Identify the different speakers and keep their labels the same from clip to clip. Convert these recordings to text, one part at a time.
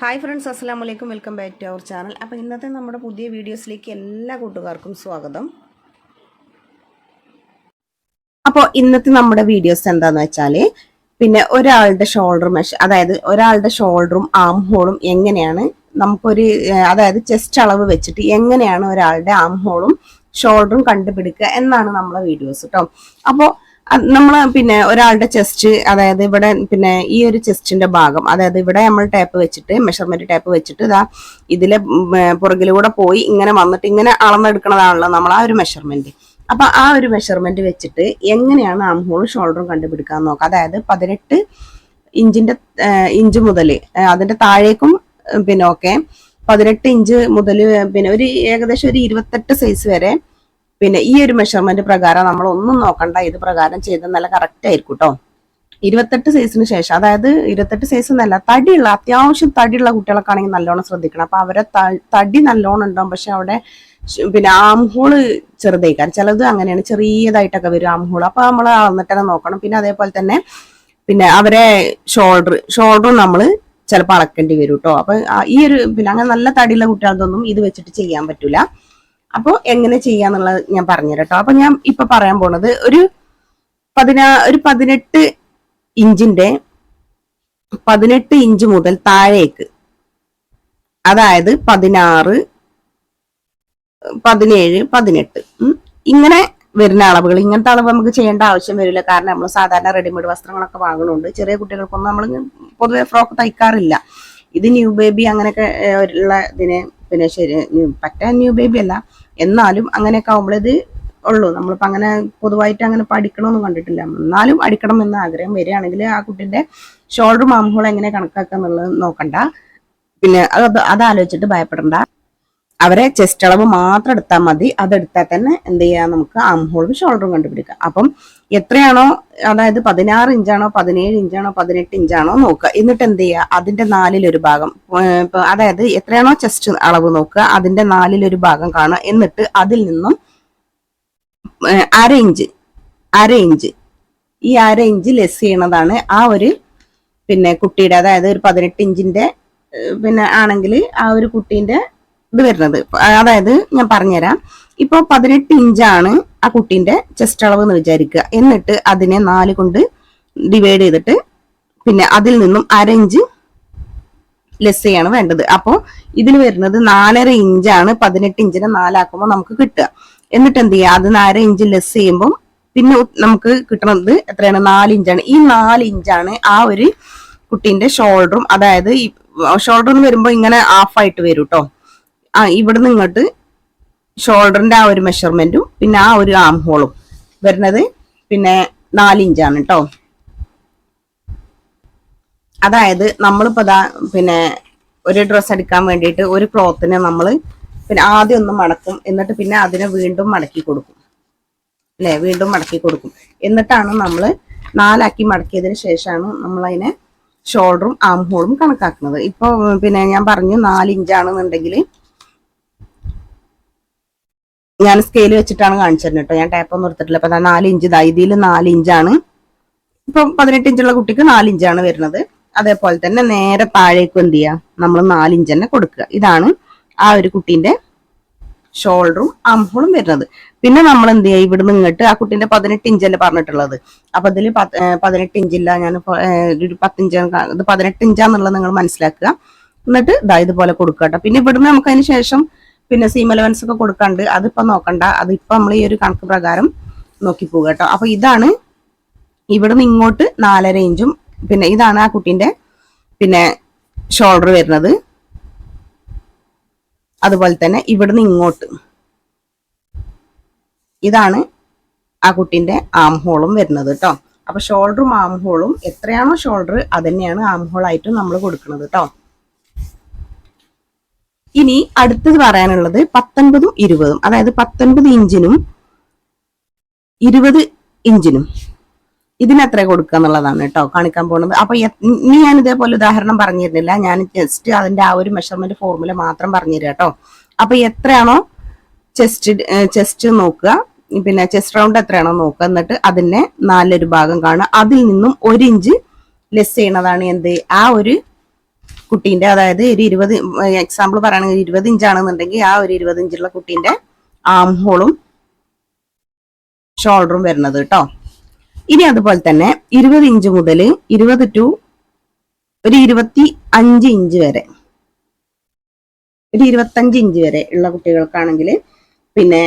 Speaker 1: Hi friends അസ്സാം വലൈക്കും welcome back to our channel. അപ്പോൾ ഇന്നത്തെ നമ്മുടെ പുതിയ വീഡിയോസിലേക്ക് എല്ലാ കൂട്ടുകാർക്കും സ്വാഗതം. അപ്പോൾ ഇന്നത്തെ നമ്മുടെ വീഡിയോസ് എന്താന്ന് വെച്ചാൽ പിന്നെ ഒരാളുടെ ഷോൾഡർ മെഷ അതായത് ഒരാളുടെ ഷോൾഡറും ആം ഹോളും എങ്ങനെയാണ് നമുക്കൊരു അതായത് ചെസ്റ്റ് അളവ് വെച്ചിട്ട് എങ്ങനെയാണ് ഒരാളുടെ ആം ഹോളും ഷോൾഡറും കണ്ടുപിടിക്കുക എന്നാണ് നമ്മുടെ വീഡിയോസ് കേട്ടോ അപ്പോൾ നമ്മൾ പിന്നെ ഒരാളുടെ ചെസ്റ്റ് അതായത് ഇവിടെ പിന്നെ ഈ ഒരു ചെസ്റ്റിന്റെ ഭാഗം അതായത് ഇവിടെ നമ്മൾ ടാപ്പ് വെച്ചിട്ട് മെഷർമെന്റ് ടാപ്പ് വെച്ചിട്ട് ഇതാ ഇതിലെ പുറകിലൂടെ പോയി ഇങ്ങനെ വന്നിട്ട് ഇങ്ങനെ അളന്നെടുക്കുന്നതാണല്ലോ നമ്മൾ ആ ഒരു മെഷർമെന്റ് അപ്പൊ ആ ഒരു മെഷർമെന്റ് വെച്ചിട്ട് എങ്ങനെയാണ് ആം ഹോളും ഷോൾഡറും കണ്ടുപിടിക്കാൻ നോക്കുക അതായത് പതിനെട്ട് ഇഞ്ചിന്റെ ഇഞ്ച് മുതൽ അതിന്റെ താഴേക്കും പിന്നെ ഓക്കെ പതിനെട്ട് ഇഞ്ച് മുതൽ പിന്നെ ഒരു ഏകദേശം ഒരു ഇരുപത്തെട്ട് സൈസ് വരെ പിന്നെ ഈ ഒരു മെഷർമെന്റ് പ്രകാരം നമ്മൾ ഒന്നും നോക്കണ്ട. ഇത് പ്രകാരം ചെയ്ത് നല്ല കറക്റ്റ് ആയിരിക്കും കേട്ടോ ഇരുപത്തെട്ട് സൈസിന് ശേഷം അതായത് ഇരുപത്തെട്ട് സൈസ് എന്നല്ല തടിയുള്ള അത്യാവശ്യം തടിയുള്ള കുട്ടികളൊക്കെ ആണെങ്കിൽ നല്ലോണം ശ്രദ്ധിക്കണം. അപ്പൊ അവരെ തടി നല്ലോണം ഉണ്ടാവും. പക്ഷെ അവിടെ പിന്നെ ആംഹോൾ ചെറുതായിക്കാൻ ചിലത് അങ്ങനെയാണ്. ചെറിയതായിട്ടൊക്കെ വരും ആംഹോൾ അപ്പൊ നമ്മൾ അളന്നിട്ട് നോക്കണം. പിന്നെ അതേപോലെ തന്നെ പിന്നെ അവരെ ഷോൾഡർ ഷോൾഡറും നമ്മൾ ചിലപ്പോൾ അളക്കേണ്ടി വരും കേട്ടോ അപ്പൊ ഈ ഒരു പിന്നെ അങ്ങനെ നല്ല തടിയുള്ള കുട്ടികൾക്കൊന്നും ഇത് വെച്ചിട്ട് ചെയ്യാൻ പറ്റൂല. അപ്പോൾ എങ്ങനെ ചെയ്യാന്നുള്ളത് ഞാൻ പറഞ്ഞുതരാം കേട്ടോ അപ്പൊ ഞാൻ ഇപ്പൊ പറയാൻ പോണത് ഒരു പതിനാ ഒരു പതിനെട്ട് ഇഞ്ചിന്റെ പതിനെട്ട് ഇഞ്ച് മുതൽ താഴേക്ക്. അതായത് പതിനാറ് പതിനേഴ് പതിനെട്ട്. ഇങ്ങനെ വരുന്ന അളവുകൾ. ഇങ്ങനത്തെ അളവ് നമുക്ക് ചെയ്യേണ്ട ആവശ്യം വരില്ല. കാരണം നമ്മൾ സാധാരണ റെഡിമെയ്ഡ് വസ്ത്രങ്ങളൊക്കെ വാങ്ങുന്നുണ്ട് ചെറിയ കുട്ടികൾക്കൊന്നും നമ്മൾ പൊതുവെ ഫ്രോക്ക് തയ്ക്കാറില്ല. ഇത് ന്യൂ ബേബി അങ്ങനെയൊക്കെ ഉള്ള ഇതിന് പിന്നെ ശരി ന്യൂ- പറ്റ ന്യൂ ബേബി അല്ല. എന്നാലും അങ്ങനെയൊക്കെ ആകുമ്പോൾ ഇത് ഉള്ളൂ. നമ്മളിപ്പോൾ അങ്ങനെ പൊതുവായിട്ട് അങ്ങനെ പഠിക്കണമെന്ന് കണ്ടിട്ടില്ല. എന്നാലും അടിക്കണം എന്ന ആഗ്രഹം വരികയാണെങ്കിൽ ആ കുട്ടിന്റെ ഷോൾഡർ മാംഹോൾ എങ്ങനെ കണക്കാക്കുക എന്നുള്ളത് നോക്കണ്ട. പിന്നെ അത് അത് ആലോചിച്ചിട്ട് ഭയപ്പെടണ്ട. അവരെ ചെസ്റ്റ് അളവ് മാത്രം എടുത്താൽ മതി. അതെടുത്താൽ തന്നെ എന്ത് ചെയ്യുക നമുക്ക് ആംഹോളും ഷോൾഡറും കണ്ടുപിടിക്കാം. അപ്പം എത്രയാണോ അതായത് പതിനാറ് ഇഞ്ചാണോ പതിനേഴ് ഇഞ്ചാണോ പതിനെട്ട് ഇഞ്ചാണോ നോക്കുക. എന്നിട്ട് എന്ത് ചെയ്യുക? അതിന്റെ നാലിലൊരു ഭാഗം അതായത് എത്രയാണോ ചെസ്റ്റ് അളവ് നോക്കുക അതിന്റെ നാലിലൊരു ഭാഗം കാണുക. എന്നിട്ട് അതിൽ നിന്നും അര ഇഞ്ച് അര ഇഞ്ച്. ഈ അര ഇഞ്ച് ലെസ് ചെയ്യണതാണ് ആ ഒരു പിന്നെ കുട്ടിയുടെ അതായത് ഒരു പതിനെട്ട് ഇഞ്ചിന്റെ പിന്നെ ആണെങ്കിൽ ആ ഒരു കുട്ടീന്റെ ഇത് വരുന്നത്. അതായത് ഞാൻ പറഞ്ഞുതരാം. ഇപ്പൊ പതിനെട്ട് ഇഞ്ചാണ് ആ കുട്ടീന്റെ ചെസ്റ്റ് അളവ് എന്ന് വിചാരിക്കുക. എന്നിട്ട് അതിനെ നാല് കൊണ്ട് ഡിവൈഡ് ചെയ്തിട്ട് പിന്നെ അതിൽ നിന്നും അര ഇഞ്ച് ലെസ് ചെയ്യാണ് വേണ്ടത്. അപ്പോൾ ഇതിൽ വരുന്നത് നാലര ഇഞ്ചാണ് പതിനെട്ട് ഇഞ്ചിനെ നാലാക്കുമ്പോൾ നമുക്ക് കിട്ടുക. എന്നിട്ട് എന്ത് ചെയ്യുക? അത് നാലര ഇഞ്ച് ലെസ് ചെയ്യുമ്പോൾ പിന്നെ നമുക്ക് കിട്ടുന്നത് എത്രയാണ്? നാല് ഇഞ്ചാണ്. ഈ നാല് ഇഞ്ചാണ് ആ ഒരു കുട്ടീന്റെ ഷോൾഡറും അതായത് ഈ ഷോൾഡർ വരുമ്പോൾ ഇങ്ങനെ ഹാഫ് ആയിട്ട് വരും കേട്ടോ ആ ഇവിടുന്ന് ഇങ്ങോട്ട് ഷോൾഡറിന്റെ ആ ഒരു മെഷർമെന്റും പിന്നെ ആ ഒരു ആം ഹോളും വരുന്നത് പിന്നെ നാലിഞ്ചാണ് കേട്ടോ അതായത് നമ്മളിപ്പോ ദാ പിന്നെ ഒരു ഡ്രസ്സ് എടുക്കാൻ വേണ്ടിയിട്ട് ഒരു ക്ലോത്തിനെ നമ്മൾ പിന്നെ ആദ്യം ഒന്ന് മടക്കും എന്നിട്ട് പിന്നെ അതിനെ വീണ്ടും മടക്കി കൊടുക്കും. അല്ലെ? വീണ്ടും മടക്കി കൊടുക്കും. എന്നിട്ടാണ് നമ്മൾ നാലാക്കി മടക്കിയതിന് ശേഷമാണ് നമ്മൾ അതിനെ ഷോൾഡറും ആം ഹോളും കണക്കാക്കുന്നത്. ഇപ്പൊ പിന്നെ ഞാൻ പറഞ്ഞു നാല് ഇഞ്ചാണെന്നുണ്ടെങ്കിൽ ഞാൻ സ്കെയിൽ വെച്ചിട്ടാണ് കാണിച്ചിരുന്നത് കേട്ടോ. ഞാൻ ടാപ്പ് ഒന്നും എടുത്തിട്ടില്ല. അപ്പൊ നാല് ഇഞ്ച്. ദൈതിയിൽ നാല് ഇഞ്ചാണ്. ഇപ്പൊ പതിനെട്ട് ഇഞ്ചുള്ള കുട്ടിക്ക് നാല് ഇഞ്ചാണ് വരുന്നത്. അതേപോലെ തന്നെ നേരെ താഴേക്കും എന്ത് ചെയ്യുക നമ്മൾ നാല് ഇഞ്ച് തന്നെ കൊടുക്കുക. ഇതാണ് ആ ഒരു കുട്ടീന്റെ ഷോൾഡറും ആംഹോളും വരുന്നത്. പിന്നെ നമ്മൾ എന്ത് ചെയ്യുക ഇവിടുന്ന് ഇങ്ങോട്ട് ആ കുട്ടീന്റെ പതിനെട്ട് ഇഞ്ചല്ലേ പറഞ്ഞിട്ടുള്ളത്. അപ്പൊ ഇതിൽ പതിനെട്ട് ഇഞ്ചില്ല ഞാൻ ഒരു പത്തിഞ്ച് പതിനെട്ട് ഇഞ്ചാന്നുള്ളത് നിങ്ങൾ മനസ്സിലാക്കുക. എന്നിട്ട് ഇതാ ഇതുപോലെ കൊടുക്കുക കേട്ടോ. പിന്നെ ഇവിടുന്ന് നമുക്ക് അതിന് ശേഷം പിന്നെ സീം അലവൻസ് ഒക്കെ കൊടുക്കാണ്ട് അതിപ്പോ നോക്കണ്ട. അതിപ്പോ നമ്മൾ ഈ ഒരു കണക്ക് പ്രകാരം നോക്കി പോകുക കേട്ടോ അപ്പൊ ഇതാണ് ഇവിടുന്ന് ഇങ്ങോട്ട് നാലര ഇഞ്ചും പിന്നെ ഇതാണ് ആ കുട്ടീന്റെ പിന്നെ ഷോൾഡർ വരുന്നത്. അതുപോലെ തന്നെ ഇവിടുന്ന് ഇങ്ങോട്ട്. ഇതാണ് ആ കുട്ടീന്റെ ആം ഹോളും വരുന്നത് കേട്ടോ അപ്പൊ ഷോൾഡറും ആം ഹോളും എത്രയാണോ ഷോൾഡർ അതന്നെയാണ് ആം ഹോളായിട്ട് നമ്മൾ കൊടുക്കുന്നത് കേട്ടോ ഇനി അടുത്തത് പറയാനുള്ളത് പത്തൊൻപതും ഇരുപതും. അതായത് പത്തൊൻപത് ഇഞ്ചിനും ഇരുപത് ഇഞ്ചിനും ഇതിനെത്ര കൊടുക്കുക എന്നുള്ളതാണ് കേട്ടോ കാണിക്കാൻ പോകുന്നത്. അപ്പൊ ഇനി ഞാൻ ഇതേപോലെ ഉദാഹരണം പറഞ്ഞു തരുന്നില്ല ഞാൻ ജസ്റ്റ് അതിന്റെ ആ ഒരു മെഷർമെന്റ് ഫോർമുല മാത്രം പറഞ്ഞു തരാം കേട്ടോ. അപ്പൊ എത്രയാണോ ചെസ്റ്റ് ചെസ്റ്റ് നോക്കുക. പിന്നെ ചെസ്റ്റ് റൗണ്ട് എത്രയാണോ നോക്കുക. എന്നിട്ട് അതിനെ നാലൊരു ഭാഗം കാണുക. അതിൽ നിന്നും ഒരു ഇഞ്ച് ലെസ് ചെയ്യണതാണ് എന്ത്? ആ ഒരു കുട്ടീന്റെ അതായത് ഒരു ഇരുപത് എക്സാമ്പിൾ പറയുകയാണെങ്കിൽ ഇരുപത് ഇഞ്ചാണെന്നുണ്ടെങ്കിൽ ആ ഒരു ഇരുപത് ഇഞ്ചുള്ള കുട്ടീന്റെ ആം ഹോളും ഷോൾഡറും വരുന്നത് കേട്ടോ ഇനി അതുപോലെ തന്നെ ഇരുപത് ഇഞ്ച് മുതൽ ഇരുപത് ടു ഒരു ഇരുപത്തി അഞ്ച് ഇഞ്ച് വരെ ഒരു ഇരുപത്തഞ്ച് ഇഞ്ച് വരെ ഉള്ള കുട്ടികൾക്കാണെങ്കിൽ പിന്നെ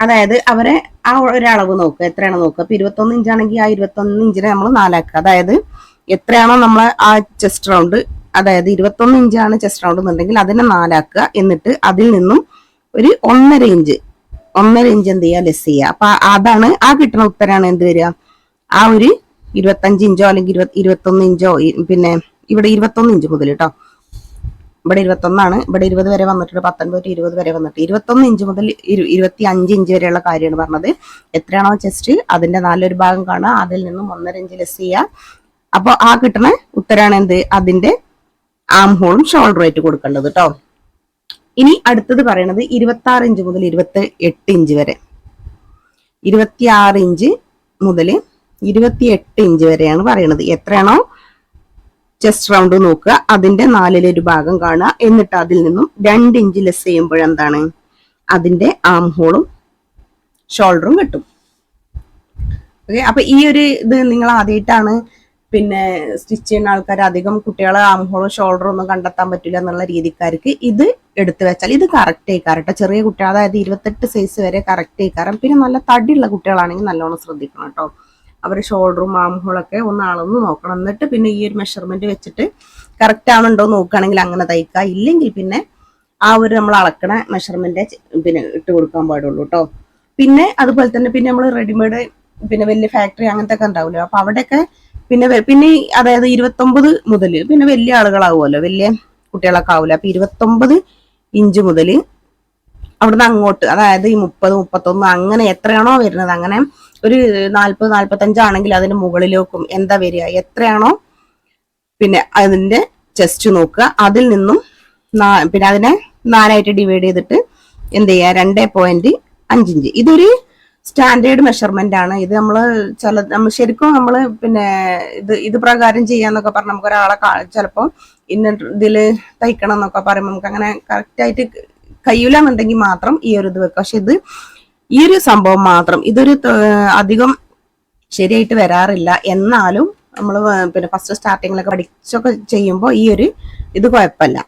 Speaker 1: അതായത് അവരെ ആ ഒരളവ് നോക്കുക എത്രയാണ് നോക്കുക. ഇപ്പൊ ഇരുപത്തൊന്ന് ഇഞ്ചാണെങ്കിൽ ആ ഇരുപത്തൊന്ന് ഇഞ്ചിനെ നമ്മൾ നാലാക്കുക. അതായത് എത്രയാണോ നമ്മൾ ആ ചെസ്റ്റ് റൗണ്ട് അതായത് ഇരുപത്തൊന്ന് ഇഞ്ചാണ് ചെസ്റ്റ് റൗണ്ട് എന്നുണ്ടെങ്കിൽ അതിനെ നാലാക്കുക. എന്നിട്ട് അതിൽ നിന്നും ഒരു ഒന്നര ഇഞ്ച് ഒന്നര ഇഞ്ച് എന്ത് ചെയ്യുക? ലെസ് ചെയ്യുക. അപ്പൊ അതാണ് ആ കിട്ടുന്ന ഉത്തരമാണ് എന്ത് വരിക? ആ ഒരു ഇരുപത്തഞ്ച് ഇഞ്ചോ അല്ലെങ്കിൽ ഇരുപത്തി ഇരുപത്തൊന്ന് ഇഞ്ചോ പിന്നെ ഇവിടെ ഇരുപത്തൊന്ന് ഇഞ്ച് മുതൽ കേട്ടോ. ഇവിടെ ഇരുപത്തൊന്നാണ്. ഇവിടെ ഇരുപത് വരെ വന്നിട്ടുണ്ട്. പത്തൊൻപത് ടു ഇരുപത് വരെ വന്നിട്ട് ഇരുപത്തൊന്ന് ഇഞ്ച് മുതൽ ഇരു- ഇരുപത്തി അഞ്ച് ഇഞ്ച് വരെയുള്ള കാര്യമാണ് പറഞ്ഞത്. എത്രയാണോ ചെസ്റ്റ് അതിന്റെ നാലൊരു ഭാഗം കാണുക. അതിൽ നിന്നും ഒന്നര ഇഞ്ച് ലെസ് ചെയ്യുക. അപ്പോൾ ആ കിട്ടുന്ന ഉത്തരാണ് എന്ത്? അതിന്റെ ആം ഹോളും ഷോൾഡർ ആയിട്ട് കൊടുക്കേണ്ടത് കേട്ടോ ഇനി അടുത്തത് പറയണത് ഇരുപത്തി ആറ് ഇഞ്ച് മുതൽ ഇരുപത്തി എട്ട് ഇഞ്ച് വരെ. ഇരുപത്തി ആറ് ഇഞ്ച് മുതൽ ഇരുപത്തി എട്ട് ഇഞ്ച് വരെയാണ് പറയണത്. എത്രയാണോ? ചെസ്റ്റ് റൗണ്ട് നോക്കുക. അതിന്റെ നാലിലൊരു ഭാഗം കാണുക. എന്നിട്ട് അതിൽ നിന്നും രണ്ട് ഇഞ്ച് ലെസ് ചെയ്യുമ്പോഴെന്താണ് അതിന്റെ ആം ഹോളും ഷോൾഡറും കിട്ടും. ഓക്കെ അപ്പൊ ഈ ഒരു ഇത് നിങ്ങൾ ആദ്യമായിട്ടാണ് പിന്നെ സ്റ്റിച്ച് ചെയ്യുന്ന ആൾക്കാർ അധികം കുട്ടികളെ ആം ഹോളും ഷോൾഡറും ഒന്നും കണ്ടെത്താൻ പറ്റില്ല എന്നുള്ള രീതിക്കാർക്ക് ഇത് എടുത്തു വെച്ചാൽ ഇത് കറക്റ്റ് കേട്ടോ ചെറിയ കുട്ടികൾ അതായത് ഇരുപത്തെട്ട് സൈസ് വരെ കറക്റ്റ് ആയിക്കാരം. പിന്നെ നല്ല തടിയുള്ള കുട്ടികളാണെങ്കിൽ നല്ലോണം ശ്രദ്ധിക്കണം കേട്ടോ അവർ ഷോൾഡറും ആംഹോളൊക്കെ ഒന്ന് അളന്ന് നോക്കണം. എന്നിട്ട് പിന്നെ ഈ ഒരു മെഷർമെന്റ് വെച്ചിട്ട് കറക്റ്റ് ആണുണ്ടോ നോക്കുകയാണെങ്കിൽ അങ്ങനെ തയ്ക്കുക. ഇല്ലെങ്കിൽ പിന്നെ ആ ഒരു നമ്മൾ അളക്കണ മെഷർമെന്റ് പിന്നെ ഇട്ട് കൊടുക്കാൻ പാടുള്ളൂ കേട്ടോ പിന്നെ അതുപോലെ തന്നെ പിന്നെ നമ്മൾ റെഡിമെയ്ഡ് പിന്നെ വലിയ ഫാക്ടറി അങ്ങനത്തെ ഒക്കെ ഉണ്ടാവില്ലോ? അപ്പൊ അവിടെയൊക്കെ പിന്നെ പിന്നെ അതായത് ഇരുപത്തൊമ്പത് മുതൽ പിന്നെ വലിയ ആളുകളാവുമല്ലോ. വലിയ കുട്ടികളൊക്കെ ആവില്ല അപ്പൊ ഇരുപത്തൊമ്പത് ഇഞ്ച് മുതൽ അവിടുന്ന് അങ്ങോട്ട് അതായത് ഈ മുപ്പത് മുപ്പത്തൊന്ന് അങ്ങനെ എത്രയാണോ വരുന്നത്? അങ്ങനെ ഒരു നാല്പത് നാല്പത്തഞ്ചാണെങ്കിൽ അതിന് മുകളിലേക്കും എന്താ വരിക? എത്രയാണോ പിന്നെ അതിന്റെ ചെസ്റ്റ് നോക്കുക. അതിൽ നിന്നും പിന്നെ അതിനെ നാലായിട്ട് ഡിവൈഡ് ചെയ്തിട്ട് എന്ത് ചെയ്യുക? രണ്ട് പോയിന്റ് അഞ്ചിഞ്ച് ഇതൊരു സ്റ്റാൻഡേർഡ് മെഷർമെന്റ് ആണ്. ഇത് നമ്മൾ ചില നമ്മൾ ശരിക്കും നമ്മൾ പിന്നെ ഇത് ഇത് പ്രകാരം ചെയ്യാന്നൊക്കെ പറഞ്ഞാൽ നമുക്ക് ഒരാളെ ചിലപ്പോൾ ഇന്ന ഇതിൽ തയ്ക്കണം എന്നൊക്കെ പറയുമ്പോൾ നമുക്ക് അങ്ങനെ കറക്റ്റായിട്ട് കഴിയൂല മാത്രം ഈ ഒരു ഇത് വെക്കാം. പക്ഷെ ഇത് ഈ ഒരു സംഭവം മാത്രം ഇതൊരു അധികം ശരിയായിട്ട് വരാറില്ല. എന്നാലും നമ്മൾ പിന്നെ ഫസ്റ്റ് സ്റ്റാർട്ടിങ്ങിലൊക്കെ പഠിച്ചൊക്കെ ചെയ്യുമ്പോൾ ഈ ഒരു ഇത് കുഴപ്പമില്ല.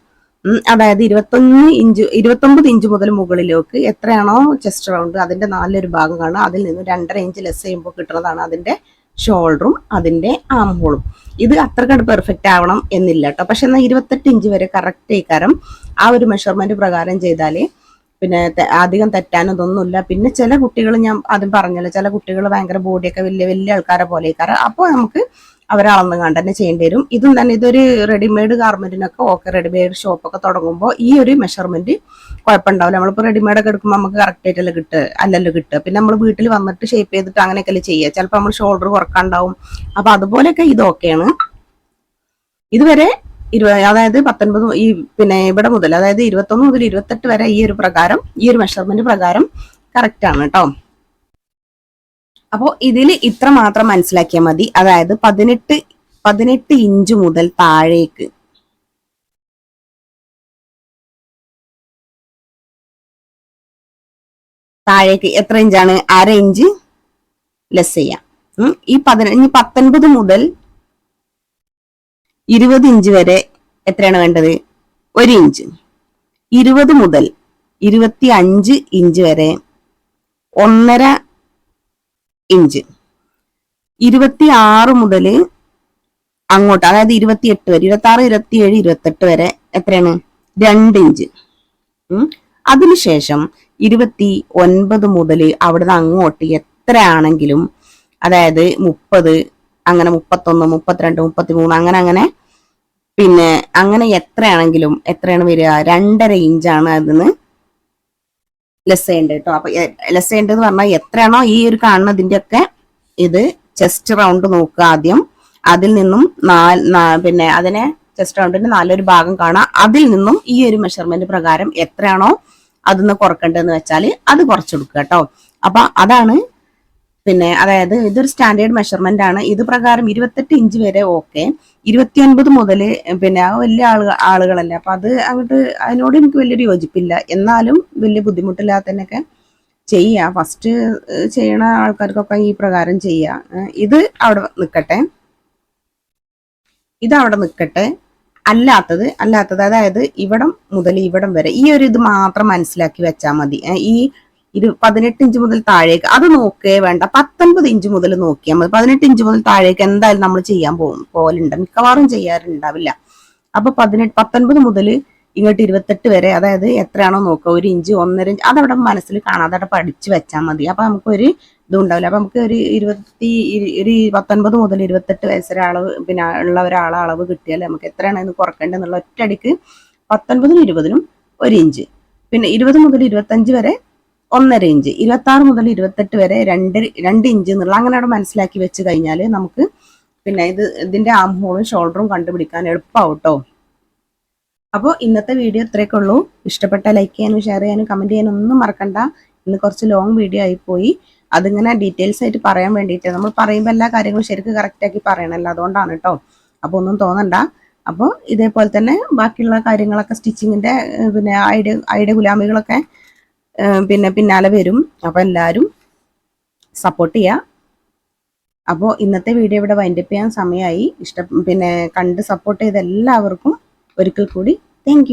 Speaker 1: അതായത് ഇരുപത്തൊന്ന് ഇഞ്ച് ഇരുപത്തൊമ്പത് ഇഞ്ച് മുതൽ മുകളിലേക്ക് എത്രയാണോ ചെസ്റ്റ് റൗണ്ട് അതിന്റെ നാലൊരു ഭാഗം കാണുക. അതിൽ നിന്ന് രണ്ടര ഇഞ്ച് ലെസ് ചെയ്യുമ്പോൾ കിട്ടുന്നതാണ് അതിന്റെ ഷോൾഡറും അതിന്റെ ആം ഹോളും ഇത് അത്രക്കട് പെർഫെക്റ്റ് ആവണം എന്നില്ല കേട്ടോ പക്ഷെ എന്നാൽ ഇരുപത്തെട്ട് ഇഞ്ച് വരെ കറക്റ്റ് ആയിക്കാരം. ആ ഒരു മെഷർമെന്റ് പ്രകാരം ചെയ്താലേ പിന്നെ അധികം തെറ്റാനും ഇതൊന്നുമില്ല. പിന്നെ ചില കുട്ടികൾ ഞാൻ ആദ്യം പറഞ്ഞല്ലോ ചില കുട്ടികൾ ഭയങ്കര ബോഡിയൊക്കെ വലിയ വലിയ ആൾക്കാരെ പോലെ ആയിക്കാരം. അപ്പോൾ നമുക്ക് അവരെ അളന്ന് കണ്ട് തന്നെ ചെയ്യേണ്ടി വരും. ഇതും തന്നെ ഇതൊരു റെഡിമെയ്ഡ് ഗാർമെന്റിനൊക്കെ ഓക്കെ റെഡിമെയ്ഡ് ഷോപ്പൊക്കെ തുടങ്ങുമ്പോൾ ഈ ഒരു മെഷർമെന്റ് കുഴപ്പമുണ്ടാവില്ല. നമ്മളിപ്പോൾ റെഡിമെയ്ഡ് ഒക്കെ എടുക്കുമ്പോൾ നമുക്ക് കറക്റ്റ് ആയിട്ടല്ലേ കിട്ടുക അല്ലല്ലോ കിട്ടുക. പിന്നെ നമ്മൾ വീട്ടിൽ വന്നിട്ട് ഷേപ്പ് ചെയ്തിട്ട് അങ്ങനെയൊക്കെ ചെയ്യുക. ചിലപ്പോൾ നമ്മൾ ഷോൾഡർ കുറക്കാണ്ടാവും. അപ്പൊ അതുപോലെയൊക്കെ ഇത് ഓക്കെയാണ് ഇതുവരെ ഇരുപത് അതായത് പത്തൊൻപത് ഈ പിന്നെ ഇവിടെ മുതൽ അതായത് ഇരുപത്തൊന്ന് മുതൽ ഇരുപത്തെട്ട് വരെ ഈ ഒരു പ്രകാരം ഈ ഒരു മെഷർമെന്റ് പ്രകാരം കറക്റ്റ് ആണ് കേട്ടോ. അപ്പോൾ ഇതിൽ ഇത്ര മാത്രം മനസ്സിലാക്കിയാൽ മതി. അതായത് പതിനെട്ട് പതിനെട്ട് ഇഞ്ച് മുതൽ താഴേക്ക്. താഴേക്ക് എത്ര ഇഞ്ചാണ്? അര ഇഞ്ച് ലെസ് ചെയ്യാം. ഈ പതിനഞ്ച് പത്തൊൻപത് മുതൽ ഇരുപത് ഇഞ്ച് വരെ എത്രയാണ് വേണ്ടത്? ഒരു ഇഞ്ച്. ഇരുപത് മുതൽ ഇരുപത്തി അഞ്ച് ഇഞ്ച് വരെ ഒന്നര ഇഞ്ച്. ഇരുപത്തി ആറ് മുതൽ അങ്ങോട്ട് അതായത് ഇരുപത്തി എട്ട് വരെ ഇരുപത്തി ആറ് ഇരുപത്തി ഏഴ് ഇരുപത്തെട്ട് വരെ എത്രയാണ്? രണ്ട് ഇഞ്ച്. അതിനുശേഷം ഇരുപത്തി ഒൻപത് മുതൽ അവിടുന്ന് അങ്ങോട്ട് എത്രയാണെങ്കിലും അതായത് മുപ്പത് അങ്ങനെ മുപ്പത്തൊന്ന് മുപ്പത്തിരണ്ട് മുപ്പത്തിമൂന്ന് അങ്ങനെ അങ്ങനെ പിന്നെ അങ്ങനെ എത്രയാണെങ്കിലും എത്രയാണ് വരിക? രണ്ടര ഇഞ്ചാണ് അതിന് ലെസ് ചെയ്യേണ്ടത് കേട്ടോ അപ്പൊ ലെസ് ചെയ്യേണ്ടത് പറഞ്ഞാൽ എത്രയാണോ ഈ ഒരു കാണുന്നതിന്റെ ഒക്കെ ഇത് ചെസ്റ്റ് റൗണ്ട് നോക്കുക ആദ്യം. അതിൽ നിന്നും നാല് പിന്നെ അതിനെ ചെസ്റ്റ് റൗണ്ടിന്റെ നാലൊരു ഭാഗം കാണാം അതിൽ നിന്നും ഈ ഒരു മെഷർമെന്റ് പ്രകാരം എത്രയാണോ അതിന്ന് കുറക്കേണ്ടതെന്ന് വെച്ചാൽ അത് കുറച്ചെടുക്കുക കേട്ടോ അപ്പൊ അതാണ് പിന്നെ അതായത് ഇതൊരു സ്റ്റാൻഡേർഡ് മെഷർമെന്റ് ആണ്. ഇത് പ്രകാരം ഇരുപത്തെട്ട് ഇഞ്ച് വരെ ഓക്കെ ഇരുപത്തിയൊൻപത് മുതൽ പിന്നെ ആ വലിയ ആളുകൾ ആളുകളല്ലേ. അപ്പൊ അത് അങ്ങോട്ട് അതിനോട് എനിക്ക് വലിയൊരു യോജിപ്പില്ല. എന്നാലും വലിയ ബുദ്ധിമുട്ടില്ലാത്തതിനൊക്കെ ചെയ്യുക ഫസ്റ്റ് ചെയ്യണ ആൾക്കാർക്കൊക്കെ ഈ പ്രകാരം ചെയ്യുക ഇത് അവിടെ നിൽക്കട്ടെ ഇത് അവിടെ നിൽക്കട്ടെ അല്ലാത്തത് അല്ലാത്തത് അതായത് ഇവിടം മുതൽ ഇവിടം വരെ ഈ ഒരു ഇത് മാത്രം മനസ്സിലാക്കി വെച്ചാൽ മതി. ഈ ഇരു പതിനെട്ട് ഇഞ്ച് മുതൽ താഴേക്ക്. അത് നോക്കേ വേണ്ട. പത്തൊൻപത് ഇഞ്ച് മുതൽ നോക്കിയാൽ മതി. പതിനെട്ട് ഇഞ്ച് മുതൽ താഴേക്ക് എന്തായാലും നമ്മൾ ചെയ്യാൻ പോകും പോലുണ്ട് മിക്കവാറും ചെയ്യാറുണ്ടാവില്ല. അപ്പൊ പതിനെട്ട് പത്തൊൻപത് മുതൽ ഇങ്ങോട്ട് ഇരുപത്തെട്ട് വരെ അതായത് എത്രയാണോ നോക്കുക ഒരു ഇഞ്ച് ഒന്നര ഇഞ്ച് അതവിടെ മനസ്സിൽ കാണാതെ അവിടെ പഠിച്ചു വെച്ചാൽ മതി. അപ്പൊ നമുക്കൊരു ഇതും ഉണ്ടാവില്ല അപ്പൊ നമുക്ക് ഒരു ഇരുപത്തി ഇരു- ഒരു പത്തൊൻപത് മുതൽ ഇരുപത്തെട്ട് വയസ്സ് വരെ അളവ് പിന്നെ ഉള്ള ഒരാളെ അളവ് കിട്ടിയാൽ നമുക്ക് എത്രയാണ് ഇത് കുറക്കേണ്ടതെന്നുള്ള ഒറ്റയടിക്ക് പത്തൊൻപതിനും ഇരുപതിനും ഒരു ഇഞ്ച്. പിന്നെ ഇരുപത് മുതൽ ഇരുപത്തഞ്ച് വരെ ഒന്നര ഇഞ്ച്. ഇരുപത്തി ആറ് മുതൽ ഇരുപത്തെട്ട് വരെ രണ്ട് രണ്ട് ഇഞ്ച് എന്നുള്ള അങ്ങനെ അവിടെ മനസ്സിലാക്കി വെച്ച് കഴിഞ്ഞാൽ നമുക്ക് പിന്നെ ഇത് ഇതിന്റെ ആം ഹോളും ഷോൾഡറും കണ്ടുപിടിക്കാൻ എളുപ്പമാവും കേട്ടോ അപ്പോൾ ഇന്നത്തെ വീഡിയോ ഇത്രയൊക്കെ ഉള്ളൂ. ഇഷ്ടപ്പെട്ട ലൈക്ക് ചെയ്യാനും ഷെയർ ചെയ്യാനും കമന്റ് ചെയ്യാനും ഒന്നും മറക്കണ്ട. ഇന്ന് കുറച്ച് ലോങ് വീഡിയോ ആയിപ്പോയി. അതിങ്ങനെ ഡീറ്റെയിൽസ് ആയിട്ട് പറയാൻ വേണ്ടിയിട്ട് നമ്മൾ പറയുമ്പോൾ എല്ലാ കാര്യങ്ങളും ശരിക്കും കറക്റ്റാക്കി പറയണമല്ലോ അതുകൊണ്ടാണ് കേട്ടോ അപ്പോൾ ഒന്നും തോന്നണ്ട. അപ്പോൾ ഇതേപോലെ തന്നെ ബാക്കിയുള്ള കാര്യങ്ങളൊക്കെ സ്റ്റിച്ചിങ്ങിന്റെ പിന്നെ ഐഡിയ ഐഡിയ ഗുലാമികളൊക്കെ പിന്നെ പിന്നാലെ വരും. അപ്പോൾ എല്ലാവരും സപ്പോർട്ട് ചെയ്യുക അപ്പോൾ ഇന്നത്തെ വീഡിയോ ഇവിടെ വൈൻഡപ്പ് ചെയ്യാൻ സമയമായി ഇഷ്ടം പിന്നെ കണ്ട് സപ്പോർട്ട് ചെയ്ത എല്ലാവർക്കും ഒരിക്കൽ കൂടി താങ്ക്